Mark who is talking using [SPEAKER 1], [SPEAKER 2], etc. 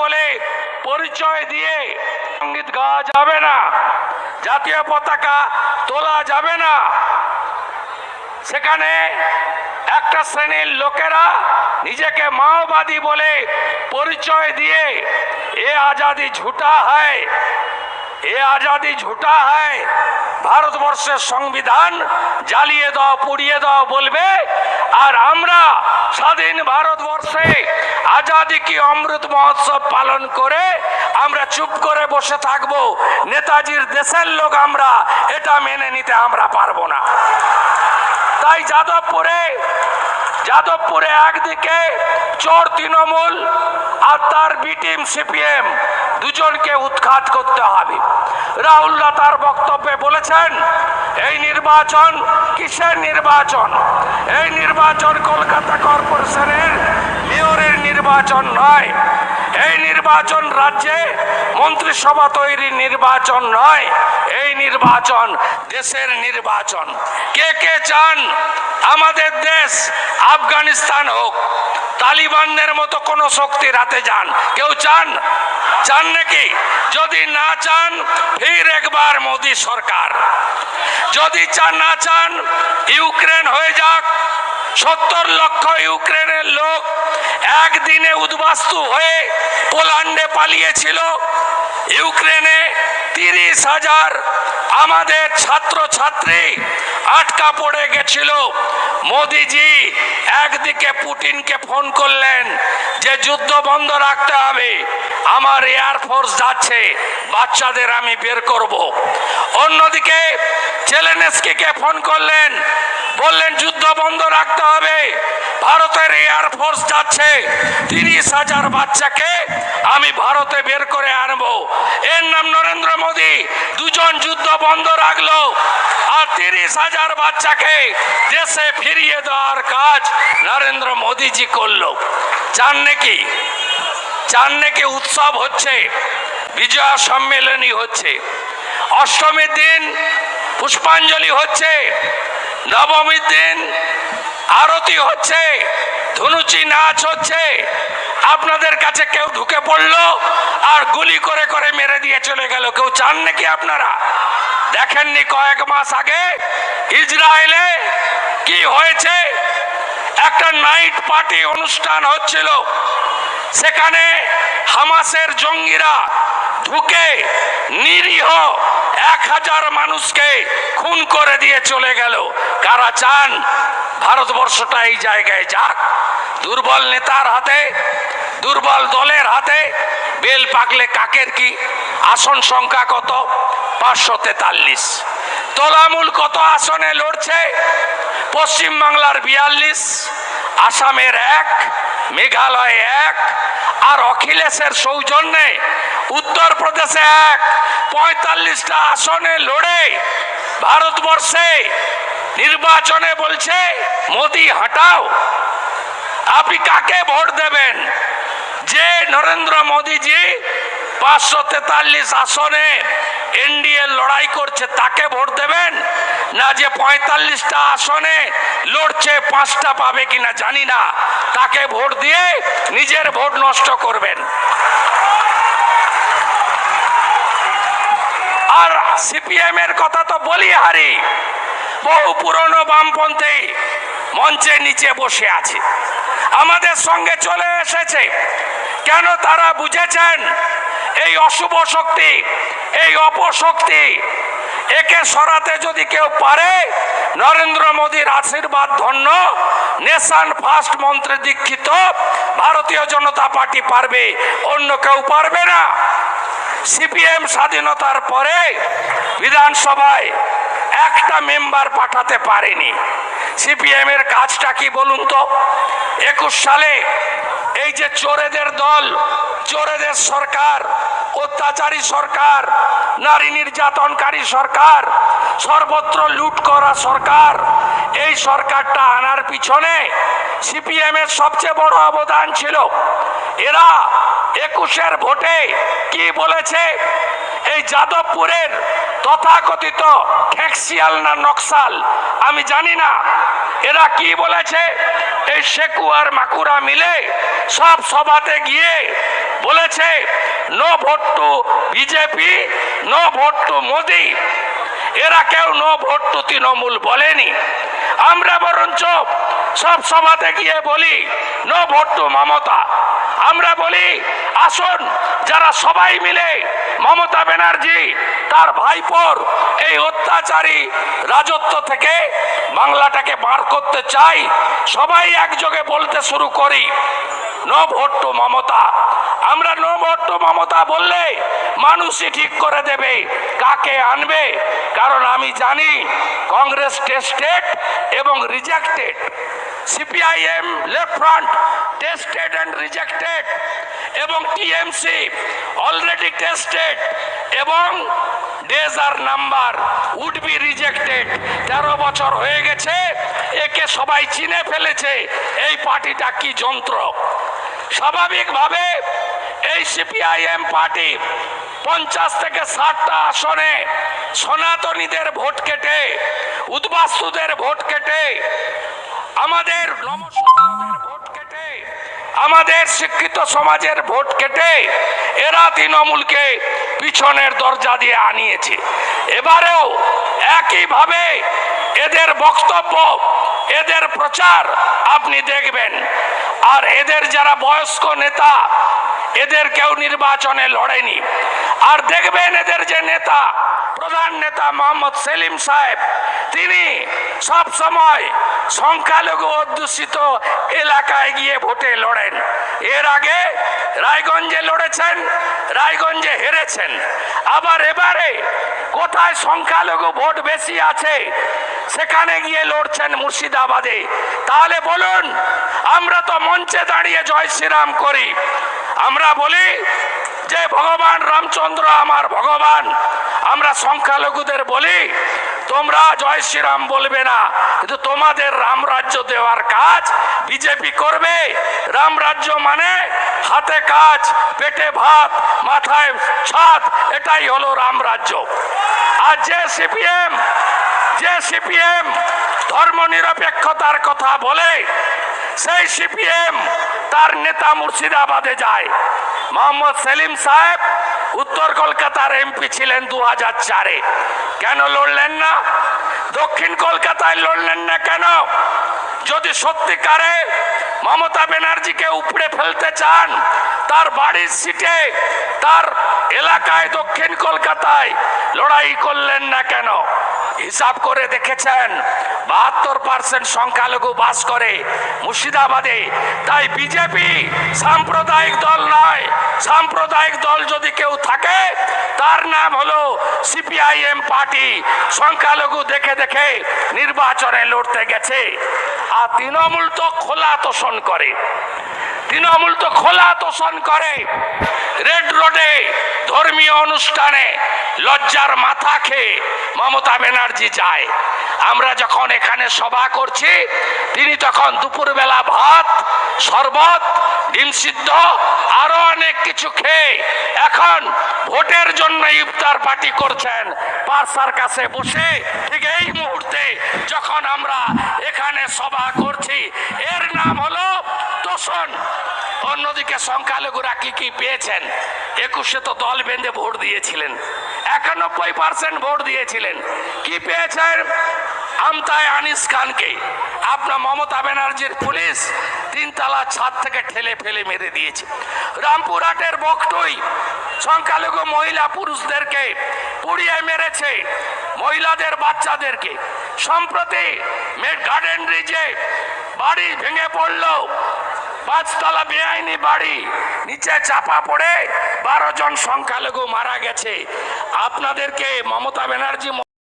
[SPEAKER 1] বলে? পরিচয় দিয়ে সংগীত গাওয়া যাবে না, জাতীয় পতাকা তোলা যাবে না। সেখানে একটা শ্রেণির লোকেরা নিজেকে মাওবাদী বলে পরিচয় দিয়ে এ আজাদি ঝুটা হয়। এ আজাদি ঝুটা হয়। ভারতবর্ষের সংবিধান জ্বালিয়ে দাও, পুড়িয়ে দাও বলবে। আর আমরা স্বাধীন ভারতবর্ষে আজাদি কি অমৃত মহোৎসব পালন করে আমরা চুপ করে বসে থাকব। নেতাজির দেশের লোক আমরা, এটা মেনে নিতে আমরা পারব না। তাই যাদবপুরে যাদবপুরে একদিকে চোর তৃণমূল আর তার বি টিম সিপিএম দুজনকে উৎখাত করতে হবে। রাহুল্লাহ তার বক্তব্যে বলেছেন, এই নির্বাচন কিসের নির্বাচন? এই নির্বাচন কলকাতা কর্পোরেশনের মেয়রের নির্বাচন নয়। এই নির্বাচন রাজ্যে মন্ত্রিসভা তৈরির নির্বাচন নয়। এই নির্বাচন দেশের নির্বাচন। কে কে চান? আমাদের দেশ। আফগানিস্তান হোক, তালিবানদের মতো কোনো শক্তির হাতে যান। কেউ চান? চান নাকি? যদি না চান, ফির একবার মোদী সরকার। যদি চান, না চান, ইউক্রেন হয়ে যাক। সত্তর লক্ষ ইউক্রেনের লোক একদিনে উদ্বাস্তু হয়ে পোল্যান্ডে পালিয়েছিল। ইউক্রেনে তিরিশ হাজার আমাদের ছাত্র ছাত্রী আটকা পড়ে গেছিল। মোদিজি, একদিকে পুটিনকে ফোন করলেন যে, যুদ্ধ বন্ধ রাখতে হবে। আমার এয়ারফোর্স যাচ্ছে, বাচ্চাদের আমি বের করব। অন্যদিকে চেলেনেস্কিকে ফোন করলেন, বললেন যুদ্ধ বন্ধ রাখতে হবে। ভারতের এয়ারফোর্স যাচ্ছে। তিরিশ হাজার বাচ্চাকে আমি ভারতে বের করে আনব। এর নাম নরেন্দ্র মোদী। দুজন যুদ্ধ বন্ধ রাখল। আর তিরিশ হাজার বাচ্চাকে দেশে ফিরিয়ে দেওয়ার কাজ নরেন্দ্র মোদীজি করল। চান নাকি? চান নাকি উৎসব হচ্ছে? বিজয়া সম্মেলনী হচ্ছে। অষ্টমীর দিন পুষ্পাঞ্জলি হচ্ছে, নবমীর দিন আরতি হচ্ছে, ধনুচি নাচ হচ্ছে। আপনাদের কাছে কেউ ঢুকে পড়ল আর গুলি করে করে মেরে দিয়ে চলে গেল। কেউ চান নাকি আপনারা? দেখেননি কয়েক মাস আগে ইসরায়েলে কি হয়েছে? একটা নাইট পার্টি অনুষ্ঠান হচ্ছিল। সেখানে হামাসের জঙ্গিরা ঢুকে নিরীহ এক হাজার মানুষকে খুন করে দিয়ে চলে গেল। কারা চান ভারতবর্ষটা এই জায়গায় যাক? দুর্বল নেতার হাতে, দুর্বল দলের হাতে বেল পাকলে কাকের কি? আসন সংখ্যা কত? পাঁচশো তেতাল্লিশ। তোলামূল কত আসনে লড়ছে? পশ্চিম বাংলার বিয়াল্লিশ, আসামের এক মেঘালয় এক, আর অখিলেশের সৌজন্যে উত্তরপ্রদেশে এক। পঁয়তাল্লিশটা আসনে লড়ে ভারতবর্ষে নির্বাচনে বলছে, মোদি, হাঁটাও। আপনি কাকে ভোট দেবেন? যে নরেন্দ্র মোদীজি পাঁচশো তেতাল্লিশ আসনে এনডিএ লড়াই করছে, তাকে ভোট দেবেন? না যে পঁয়তাল্লিশটা আসনে লড়ছে, পাঁচটা পাবে কিনা জানি না। তাকে ভোট দিয়ে নিজের ভোট নষ্ট করবেন। আর সিপিএম এর কথা তো বলি, হারি। বহু পুরনো বামপন্থী মঞ্চের নিচে বসে আছে। আমাদের সঙ্গে চলে এসেছে। কেন তারা বুঝেছেন? এই অশুভ শক্তি, এই অপশক্তি একে সরাতে যদি কেউ পারে, নরেন্দ্র মোদীর আশীর্বাদ ধন্য, নেশান ফার্স্ট মন্ত্রে দীক্ষিত, ভারতীয় জনতা পার্টি পারবে, অন্য কেউ পারবে না। সিপিএম স্বাধীনতার পরে বিধানসভায় একটা মেম্বার পাঠাতে পারেনি। সিপিএম এর কাজটা কি বলুন তো? একুশ সালে এই যে চোরেদের দল, চোরেদের সরকার, অত্যাচারী সরকার, নারী নির্যাতনকারী সরকার, সর্বত্র লুট করা সরকার, এই সরকারটা আনার পিছনে সিপিএম এর সবচেয়ে বড় অবদান ছিল। এরা একুশের ভোটে কি বলেছে? এই যাদবপুরের তথাকথিত খ্যাক্সিয়াল না নকশাল, আমি জানি না। এরা কি বলেছে? এই শেকু আর মাকুরা মিলে সব সভাতে গিয়ে বলেছে, no vote to BJP, no vote to Modi. এরা কেউ নো ভোট টু তৃণমূল বলেনি। আমরা বরঞ্চ সব সভাতে গিয়ে বলি, নো ভোট টু মমতা। আমরা বলি, আসুন, যারা সবাই মিলে মমতা ব্যানার্জি, তার ভাইপোর এই অত্যাচারী রাজত্ব থেকে বাংলাটাকে বার করতে চাই, সবাই একযোগে বলতে শুরু করি নো ভোট টু মমতা। আমরা নো ভোট টু মমতা বললে মানুষই ঠিক করে দেবে কাকে আনবে, কারণ আমি জানি কংগ্রেস টেস্টেড এবং rejected. CPIM left front tested and rejected এবং টিএমসি অলরেডি টেস্টেড এবং days are number would be rejected তেরো বছর হয়ে গেছে, একে সবাই চিনে ফেলেছে, এই পার্টিটা কি যন্ত্র? স্বাভাবিকভাবে এই সিপিআইএম পার্টি পঞ্চাশ থেকে ষাটটা আসনে সনাতনীদের ভোট কেটে, উদ্বাস্তুদের ভোট কেটে আমাদের ভোট কেটে। আমাদের শিক্ষিত সমাজের ভোট কেটে এরা তৃণমূলকে পিছনের দরজা দিয়ে আনিয়েছে। এবারেও একইভাবে এদের বক্তব্য, এদের প্রচার আপনি দেখবেন। আর এদের যারা বয়স্ক নেতা, এদের কেউ নির্বাচনে লড়েনি। আর দেখবেন এদের যে নেতা, প্রধান নেতা মোহাম্মদ সেলিম সাহেব, তিনি সব সময় সংখ্যালঘু অধ্যুষিত এলাকায় গিয়ে ভোটে লড়েন। এর আগে রায়গঞ্জে লড়েছেন, রায়গঞ্জে হেরেছেন। আবার এবারে কোথায় সংখ্যালঘু ভোট বেশি আছে, সেখানে গিয়ে লড়ছেন মুর্শিদাবাদে। তাহলে বলুন, আমরা তো মঞ্চে দাঁড়িয়ে জয় শ্রীরাম করি। আমরা বলি যে ভগবান রামচন্দ্র আমার ভগবান। আমরা সংখ্যালঘুদের বলি তোমরা জয় শ্রীরাম বলবে না। কিন্তু তোমাদের রামরাজ্য দেওয়ার কাজ বিজেপি করবে। রামরাজ্য মানে হাতে কাজ, পেটে ভাত, মাথায় ছাদ, এটাই হলো রামরাজ্য আর যে সিপিএম যে সিপিএম ধর্ম নিরপেক্ষতার কথা বলে, সেই সিপিএম তার নেতা মুর্শিদাবাদে যায়। মোহাম্মদ সেলিম সাহেব উত্তর কলকাতার এমপি ছিলেন দু হাজার চারে। কেন লড়লেন না? দক্ষিণ কলকাতায় লড়লেন না কেন? যদি সত্যিকারে মমতা ব্যানার্জিকে উপড়ে ফেলতে চান, তার বাড়ির সিটে, তার এলাকায় দক্ষিণ কলকাতায় লড়াই করলেন না কেন? হিসাব করে দেখেছেন বাহাত্তর পার্সেন্ট সংখ্যালঘু বাস করে মুর্শিদাবাদে। তাই বিজেপি সাম্প্রদায়িক দল নয়। সাম্প্রদায়িক দল যদি কেউ থাকে, তার নাম হলো সিপিআইএম পার্টি। সংখ্যালঘু দেখে দেখে নির্বাচনে লড়তে গেছে। আর তৃণমূল তো খোলা তোষণ করে। তৃণমূল তো খোলা তোষণ করে। রেড রোডে ধর্মীয় অনুষ্ঠানে লজ্জার মাথা খেয়ে মমতা ব্যানার্জি যায়। আমরা যখন এখানে সভা করছি, তিনি তখন দুপুরবেলা ভাত, শরবত, ডিম সিদ্ধ, আরও অনেক কিছু খেয়ে এখন ভোটের জন্য ইফতার পার্টি করছেন। পার্সার কাছে বসে ঠিক এই মুহূর্তে যখন আমরা এখানে সভা করছি, এর নাম হলো তোষণ অন্যদিকে সংখ্যালঘুরা কি কি পেয়েছেন? একুশে তো দল বেঁধে ভোট দিয়েছিলেন। একানব্বই পার্সেন্ট ভোট দিয়েছিলেন। কি পেয়েছেন? আমতায় আনিস খানকে। আপনার মমতা ব্যানার্জির পুলিশ তিনতলা ছাদ থেকে ঠেলে ফেলে মেরে দিয়েছে। রামপুরহাটের বকটুই সংখ্যালঘু মহিলা পুরুষদেরকে পুড়িয়ে মেরেছে মহিলাদের বাচ্চাদেরকে। সম্প্রতি গার্ডেন রিজে বাড়ি ভেঙে পড়ল পাঁচতলা বেআইনি বাড়ি নিচে চাপা পড়ে বারো জন সংখ্যালঘু মারা গেছে। আপনাদেরকে মমতা ব্যানার্জি